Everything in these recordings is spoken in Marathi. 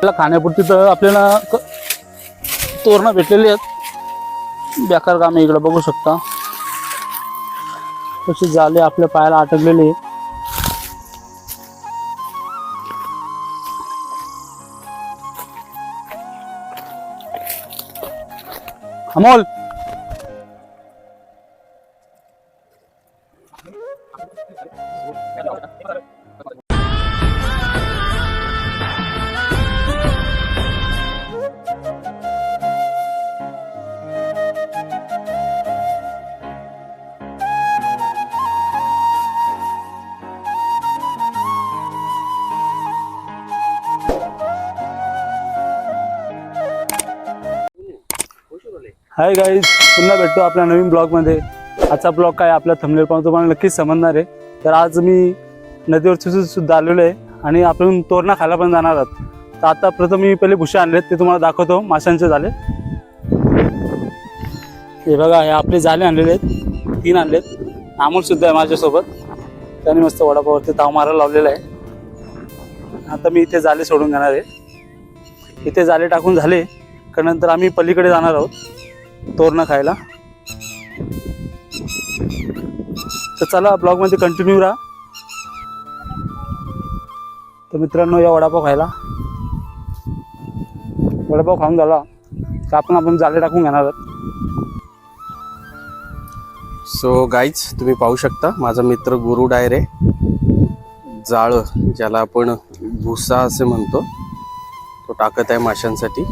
आपल्याला खाण्यापुरती तर आपल्याला क- तोरणं भेटलेली आहेत. बेकार काम इकडं बघू शकता. तसे जाले आपल्या पायाला अटकलेले आहे. अमोल! हाय गाईज पुन्हा भेटतो आपल्या नवीन ब्लॉगमध्ये. आजचा ब्लॉग काय आपल्या थंबनेल पाहून तुम्हाला नक्कीच समजणार आहे. तर आज मी नदीवर सुद्धा आलेलो आहे आणि आपण तोरणा खायला पण जाणार आहोत. तर आता प्रथम मी पहिले भुसे आणलेत ते तुम्हाला दाखवतो. माशांचे झाले. हे बघा हे आपले जाले आणलेले आहेत. तीन आणलेत. अमोलसुद्धा आहे माझ्यासोबत. त्याने मस्त वडापावरती ताव मारायला लावलेला आहे. आता मी इथे जाले सोडून घेणार आहे. इथे जाले टाकून झाले का नंतर आम्ही पलीकडे जाणार आहोत. तोरणं खायला. तर चला ब्लॉगमध्ये कंटिन्यू राहा. तर मित्रांनो या वडापाव खायला. वडापाव खाऊन झाला. का आपण आपण जाळे टाकून घेणार आहोत. सो गाईज तुम्ही पाहू शकता माझा मित्र गुरु डायरे जाळं ज्याला आपण भुसा असे म्हणतो तो टाकत आहे माशांसाठी.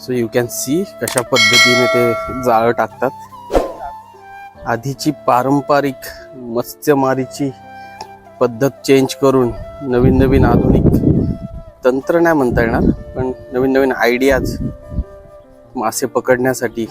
सो यू कॅन सी कशा पद्धतीने ते जाळं टाकतात. आधीची पारंपरिक मत्स्यमारीची पद्धत चेंज करून नवीन नवीन आधुनिक तंत्र नाही म्हणता येणार पण नवीन नवीन आयडियाज मासे पकडण्यासाठी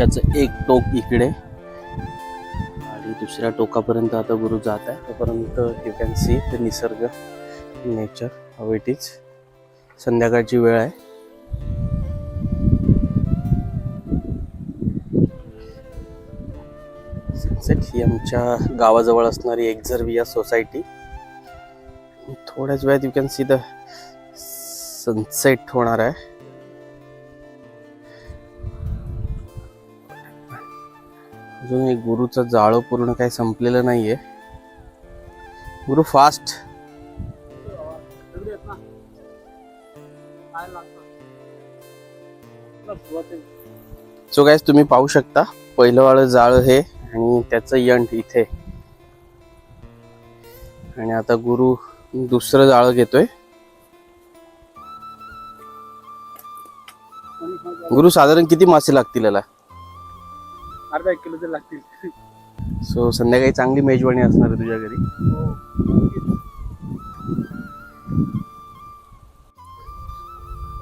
वृक्षाचं एक टोक इकडे आणि दुसऱ्या टोकापर्यंत आता गुरु जात आहे तोपर्यंत यू कॅन सी द निसर्ग नेचर हाव इट इज संध्याकाळची वेळ आहे. सनसेट ही आमच्या गावाजवळ असणारी एक्झर्विया सोसायटी थोड्याच वेळात you can see the sunset होणार आहे. अजून एक गुरुचं जाळं पूर्ण काही संपलेलं नाहीये. गुरु फास्ट सो गाईज तुम्ही पाहू शकता पहिलं वाळं जाळं हे आणि त्याचं यंट इथे. आणि आता गुरु दुसरं जाळं घेतोय. गुरु साधारण किती मासे लागतील याला? अर्धा एक किलो तरी लागतील. सो संध्याकाळी चांगली मेजवानी असणार आहे तुझ्या घरी.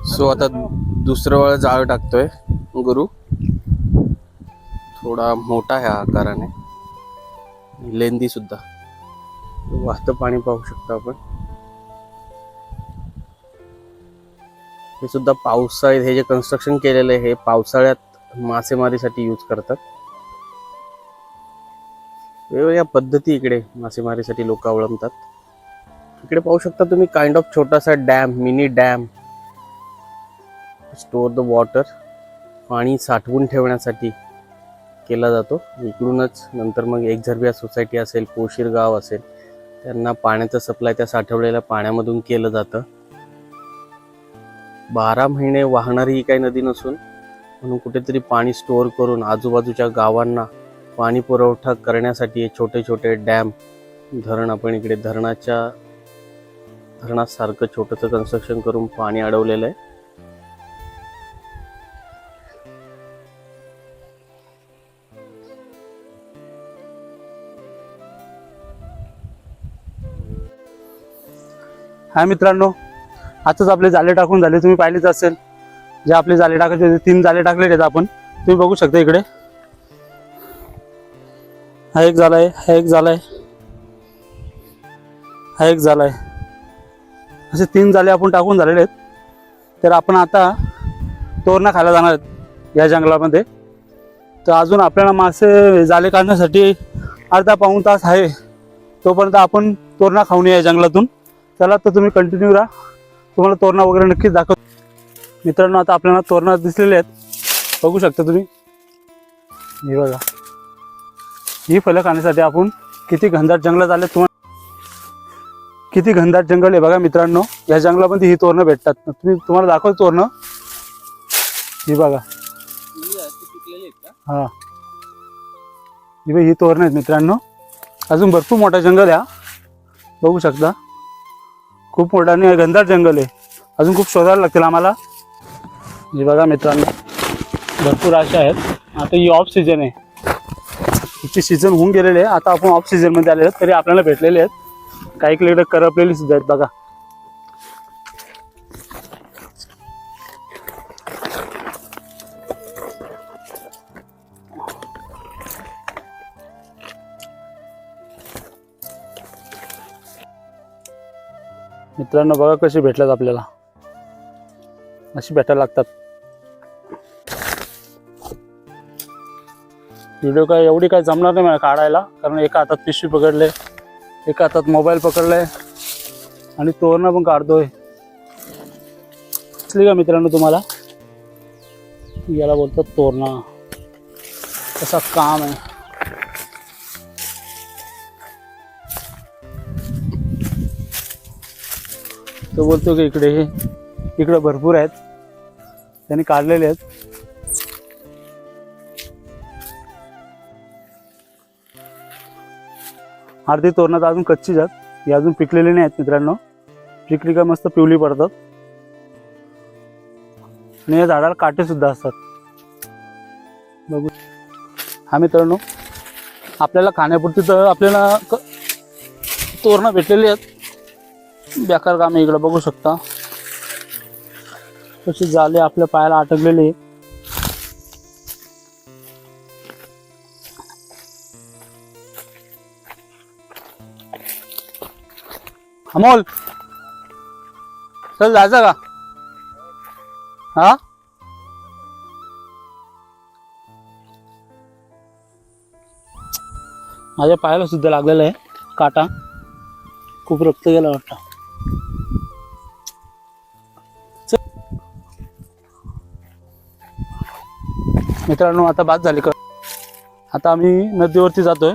सो आता दुसरं वेळ जाळ टाकतोय गुरु. थोडा मोठा आहे आकाराने. लेंदी सुद्धा. वाहतं पाणी पाहू शकतो आपण. हे सुद्धा पावसाळ्यात हे जे कन्स्ट्रक्शन केलेलं आहे हे पावसाळ्यात मासेमारीसाठी यूज करतात. वेगवेगळ्या पद्धती इकडे मासेमारीसाठी लोक अवलंबतात. इकडे पाहू शकता तुम्ही काइंड ऑफ छोटासा dam mini dam store the water पाणी साठवून ठेवण्यासाठी केला जातो. इकडूनच नंतर मग एक झरबिया सोसायटी असेल पोशीर गाव असेल त्यांना पाण्याचा सप्लाय त्या साठवलेल्या पाण्यामधून केलं जातं. बारा महिने वाहणारी ही काही नदी नसून म्हणून कुठेतरी पाणी स्टोअर करून आजूबाजूच्या गावांना पाणी पुरवठा करण्यासाठी छोटे छोटे डॅम धरण आपण इकडे धरणाच्या धरणासारखं छोटंसं कन्स्ट्रक्शन करून पाणी अडवलेलं आहे. हा मित्रांनो आताच आपले जाले टाकून झाले. तुम्ही पाहिलेच असेल. जे आपले जाले टाकायचे होते तीन जाले टाकलेले आहेत आपण. तुम्ही बघू शकता इकडे. हा एक झालाय हा एक झालाय. हा एक झाला आहे असे तीन झाले आपण टाकून झालेले आहेत. तर आपण आता तोरणा खायला जाणार आहेत या जंगलामध्ये. तर अजून आपल्याला मासे जाले काढण्यासाठी अर्धा पाऊण तास आहे. तोपर्यंत आपण तोरणा खाऊन या जंगलातून. चला तर तुम्ही कंटिन्यू राहा तुम्हाला तोरणा वगैरे नक्कीच दाखव मित्रांनो आता आपल्याला तोरणा दिसलेले आहेत. बघू शकता तुम्ही. हे बघा. ही फलक खाण्यासाठी आपण किती घनदाट जंगलात आले तुम्हाला किती घनदाट जंगल आहे बघा मित्रांनो. या जंगलामध्ये ही तोरणं भेटतात. तुम्ही तुम्हाला दाखव तोरणं. ही बघा. हा. ही बघ, ही तोरणं आहेत मित्रांनो. अजून भरपूर मोठा जंगल आहे बघू शकता. खूप मोठा आणि घनदाट जंगल आहे. अजून खूप शोधायला लागतील आम्हाला. हे बघा मित्रांनो. भरपूर अशा आहेत. आता ही ऑफ सीजन आहे. हिची सीझन होऊन गेलेले आहे आता आपण ऑफ सीझनमध्ये आलेले आहेत तरी आपल्याला भेटलेले आहेत. काही इकडे करपलेली सुद्धा आहेत बघा. मित्रांनो बघा कशी भेटल्यात आपल्याला. अशी भेटायला लागतात. व्हिडिओ काय एवढी काय जमणार नाही मला काढायला कारण एका हातात पिशवी पकडले एका हातात मोबाईल पकडलाय आणि तोरणं पण काढतोय. असली का मित्रांनो तुम्हाला? याला बोलतात तोरणा. कसा काम आहे. तो बोलतो की इकडे हे भरपूर आहेत. त्यांनी काढलेले आहेत. अर्धी तोरणात अजून कच्ची जात. ही अजून पिकलेली नाही आहेत मित्रांनो. पिकली का मस्त पिवली पडतात. आणि या झाडाला काटे सुद्धा असतात. बघू. हा मित्रांनो आपल्याला खाण्यापुरती तर आपल्याला क तोरणं भेटलेली आहेत. बेकार कामे इकडं बघू शकता. तशी जाले आपल्या पायाला अटकलेली आहे अमोल. चल जायचं का? हा? माझ्या पायाला सुद्धा लागलेला आहे काटा. खूप रक्त गेला वाटतं. मित्रांनो आता बाद झाली का? आता आम्ही नदीवरती जातोय.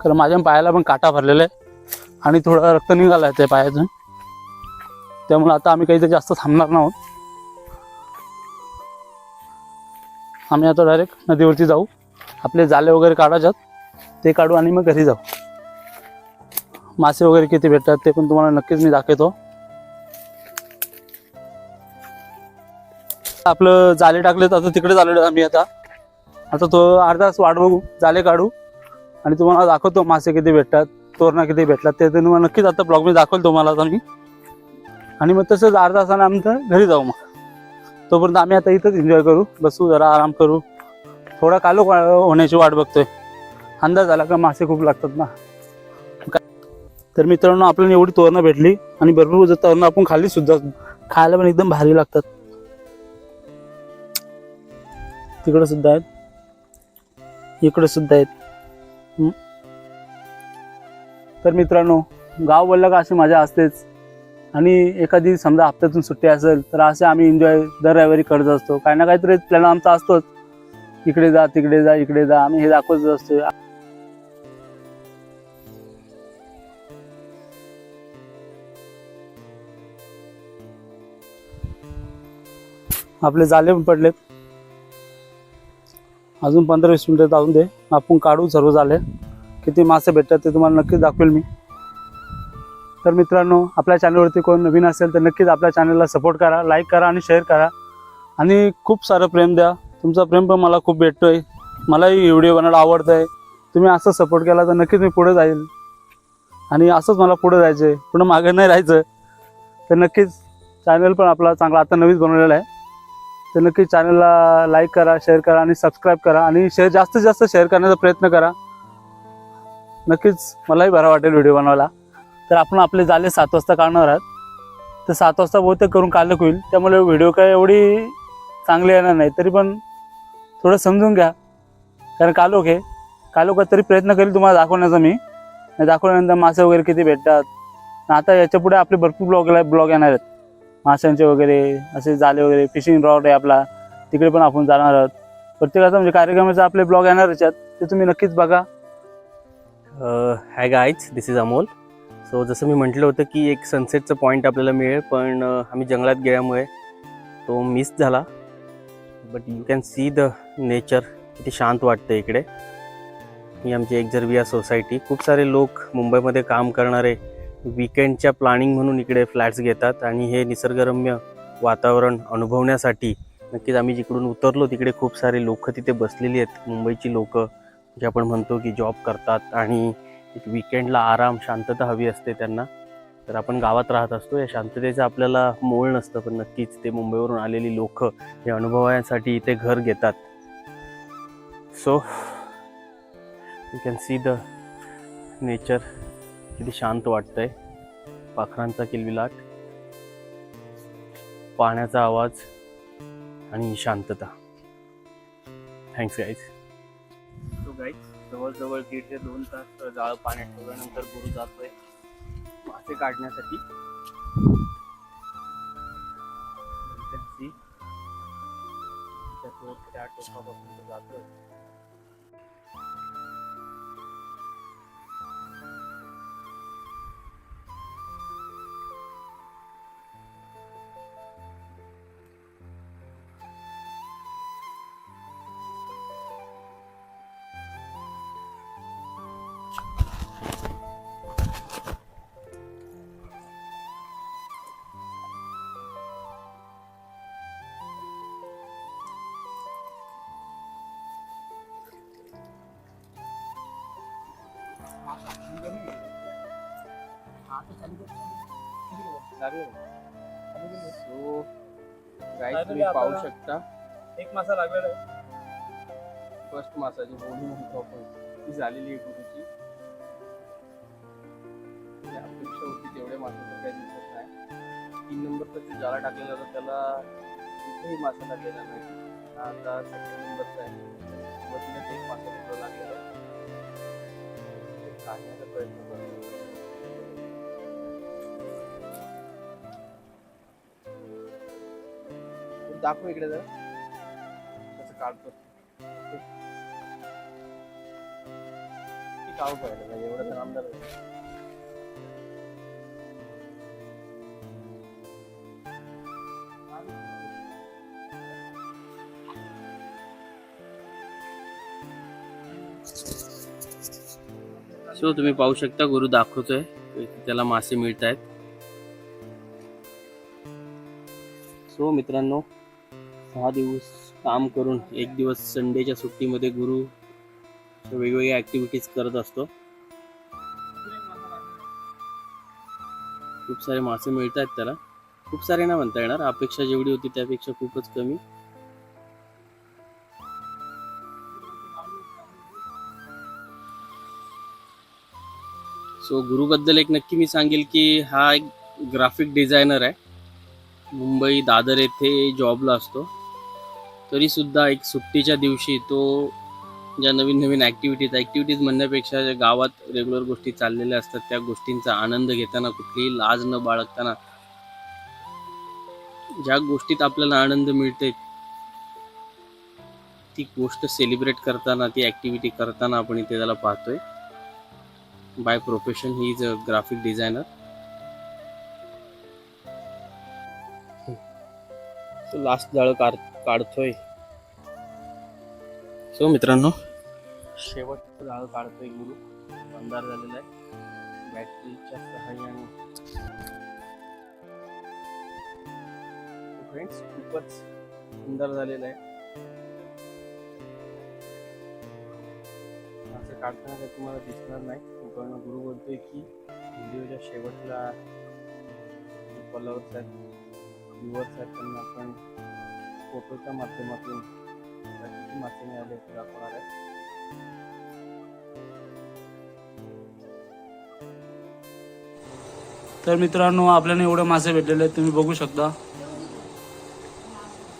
कारण माझ्या पायाला पण काटा भरलेला आहे. आणि थोडं रक्त निघालं आहे त्या पायातून. त्यामुळे आता आम्ही काही तर जास्त थांबणार नाही आम्ही आता डायरेक्ट नदीवरती जाऊ. आपले जाले वगैरे काढायच्यात. ते काढू आणि मग घरी जाऊ. मासे वगैरे किती भेटतात ते पण तुम्हाला नक्कीच मी दाखवतो. आपलं जाले टाकले तर आता तिकडे झालेलो आम्ही आता. आता तो अर्धा तास वाट बघू. जाले काढू. आणि तुम्हाला दाखवतो मासे किती भेटतात. तोरणा किती भेटला ते तुम्हाला नक्कीच आता ब्लॉग मी दाखवेल तुम्हाला आता मी. आणि मग तसंच अर्धा तासाने आमचं घरी जाऊ मग. तोपर्यंत आम्ही आता इथंच एन्जॉय करू. बसू जरा आराम करू. थोडा कालो होण्याची वाट बघतोय. अंदाज आला का मासे खूप लागतात ना. तर मित्रांनो आपल्याला एवढी तोरणं भेटली आणि भरपूर तोरणं आपण खाल्ली सुद्धा खायला पण एकदम भारी लागतात. तिकडं सुद्धा आहेत. इकडं सुद्धा आहेत. तर मित्रांनो गाव बोलला का अशी मजा असतेच. आणि एखादी समजा हप्त्यातून सुट्टी असेल तर असे आम्ही एन्जॉय दर रविवारी करत असतो. काही ना काहीतरी प्लॅन आमचा असतोच. इकडे जा तिकडे जा इकडे जा आम्ही हे दाखवत असतो आपले जाले पण पडले अजून पंधरा वीस मिनिटं जाऊन दे आपण काढू सर्व झाले. किती मासे भेटतात ते तुम्हाला नक्कीच दाखवेल मी. तर मित्रांनो आपल्या चॅनलवरती कोण नवीन असेल तर नक्कीच आपल्या चॅनलला सपोर्ट करा लाईक करा आणि शेअर करा. आणि खूप सारं प्रेम द्या. तुमचा प्रेम पण मला खूप भेटतो आहे मलाही व्हिडिओ बनायला आवडतं आहे तुम्ही असं सपोर्ट केला तर नक्कीच मी पुढे जाईल. आणि असंच मला पुढे जायचं आहे पुढं मागे नाही राहायचं. तर नक्कीच चॅनल पण आपला चांगला आता नवीच बनवलेला आहे. तर नक्कीच चॅनलला लाईक करा शेअर करा आणि सबस्क्राईब करा. आणि शेअर जास्तीत जास्त शेअर करण्याचा प्रयत्न करा. नक्कीच मलाही बरा वाटेल व्हिडिओ बनवायला. तर आपण आपले जाले सात वाजता काढणार आहात. तर सात वाजता बहुतेक करून काढलं होईल. त्यामुळे व्हिडिओ काय एवढी चांगली येणार नाही. तरी पण थोडं समजून घ्या. कारण कालोख आहे कालोख तरी प्रयत्न करेल तुम्हाला दाखवण्याचा मी. दाखवल्यानंतर मासे वगैरे किती भेटतात. आता याच्यापुढे आपले भरपूर ब्लॉग ब्लॉग येणार आहेत. माशांचे वगैरे असे जाले वगैरे फिशिंग रॉड आहे आपला. तिकडे पण आपण जाणार आहोत. प्रत्येकाचा म्हणजे कार्यक्रमाचे आपले ब्लॉग येणार याच्यात ते तुम्ही नक्कीच बघा. Hi guys this is Amol. So जसं मी म्हटलं होतं की एक सनसेटचं पॉईंट आपल्याला मिळेल पण आम्ही जंगलात गेल्यामुळे तो मिस झाला. But you can see the nature किती शांत वाटतं इकडे. ही आमची एक जरविया सोसायटी खूप सारे लोक मुंबईमध्ये काम करणारे विकेंडच्या प्लॅनिंग म्हणून इकडे फ्लॅट्स घेतात आणि हे निसर्गरम्य वातावरण अनुभवण्यासाठी नक्कीच आम्ही जिकडून उतरलो तिकडे खूप सारे लोक तिथे बसलेली आहेत. मुंबईची लोकं जे आपण म्हणतो की जॉब करतात आणि एक विकेंडला आराम शांतता हवी असते त्यांना तर आपण गावात राहत असतो. या शांततेचं आपल्याला मोळ नसतं पण नक्कीच ते मुंबईवरून आलेली लोक हे अनुभवासाठी इथे घर घेतात. So you can see the nature किती शांत वाटतंय. पाखरांचा किलबिलाट पाण्याचा आवाज आणि शांतता. थँक्स गाईज गाईज जवळजवळ दीड ते दोन तास जाळं पाण्यात ठेवल्यानंतर गुरु जातोय. मासे काढण्यासाठी. त्या तो- टोकापासून जातोय. सो गाईज तुम्ही पाहू शकता. एक मासा लागलेला आहे. फर्स्ट मासाची बोली म्हणतो आपण. ती झालेली आहे गुरुची म्हणजे अपेक्षा होती तेवढ्या मासाचं काही दिसत नाही. तीन नंबरचा जो जाला टाकलेला होता त्याला कुठेही मासा लागलेला नाही. आता सेकंड नंबरचा आहे. सुरुवातीलाच एक मासा लागलेला काढण्याचा प्रयत्न करतो दाखव इकडे जरा. कसं काढतो. ती काढू पाहिजे म्हणजे एवढं तर आमदार सो तुम्ही पाहू शकता गुरु दाखवतोय. त्याला मासे मिळत आहेत सो मित्रांनो सहा दिवस काम करून एक दिवस संडेच्या सुट्टीमध्ये गुरु वेगवेगळ्या ऍक्टिव्हिटीज करत असतो. खूप सारे मासे मिळत आहेत त्याला. खूप सारे ना म्हणता येणार. अपेक्षा जेवढी होती त्यापेक्षा खूपच कमी. सो गुरुबद्दल एक नक्की मी सांगेल की हा एक ग्राफिक डिझायनर आहे. मुंबई दादर येथे जॉबला असतो. तरीसुद्धा एक सुट्टीच्या दिवशी तो ज्या नवीन नवीन ॲक्टिव्हिटीज ॲक्टिव्हिटीज म्हणण्यापेक्षा ज्या गावात रेग्युलर गोष्टी चाललेल्या असतात त्या गोष्टींचा आनंद घेताना कुठलीही लाज न बाळगताना ज्या गोष्टीत आपल्याला आनंद मिळते ती गोष्ट सेलिब्रेट करताना ती ॲक्टिव्हिटी करताना आपण इथे त्याला पाहतोय. By profession he is a graphic designer last जाळं काढ काढतोय. सो मित्रांनो शेवटचं जाळं काढतोय गुरु. अंधार झालेला आहे. बॅटरीच्या सहाय्याने. फ्रेंड्स खूपच सुंदर झालेलं आहे. असं काढताना काही तुम्हाला दिसणार नाही. पण गुरु बोलतोय की व्हिडिओच्या शेवटला फॉलोअर्स आहेत आपण फोटोच्या माध्यमातून किती मासे मिळाले ते दाखवणार आहे तर मित्रांनो आपल्याला एवढे मासे भेटलेले आहेत तुम्ही बघू शकता.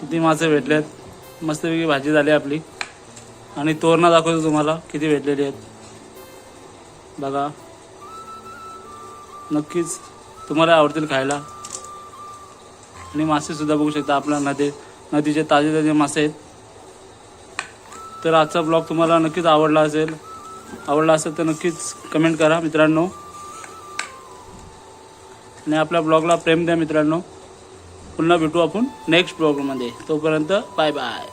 किती मासे भेटले आहेत मस्तपैकी भाजी झाली आपली. आणि तोरणा दाखवतो तुम्हाला किती भेटलेली आहेत. बघा. नक्कीच तुम्हाला आवडतील खायला. आणि मासेसुद्धा बघू शकता आपल्या नदी नदीचे ताजे ताजे मासे आहेत. तर आजचा ब्लॉग तुम्हाला नक्कीच आवडला असेल. आवडला असेल तर नक्कीच कमेंट करा मित्रांनो. आणि आपल्या ब्लॉगला प्रेम द्या मित्रांनो. पुन्हा भेटू आपण नेक्स्ट ब्लॉगमध्ये तोपर्यंत बाय बाय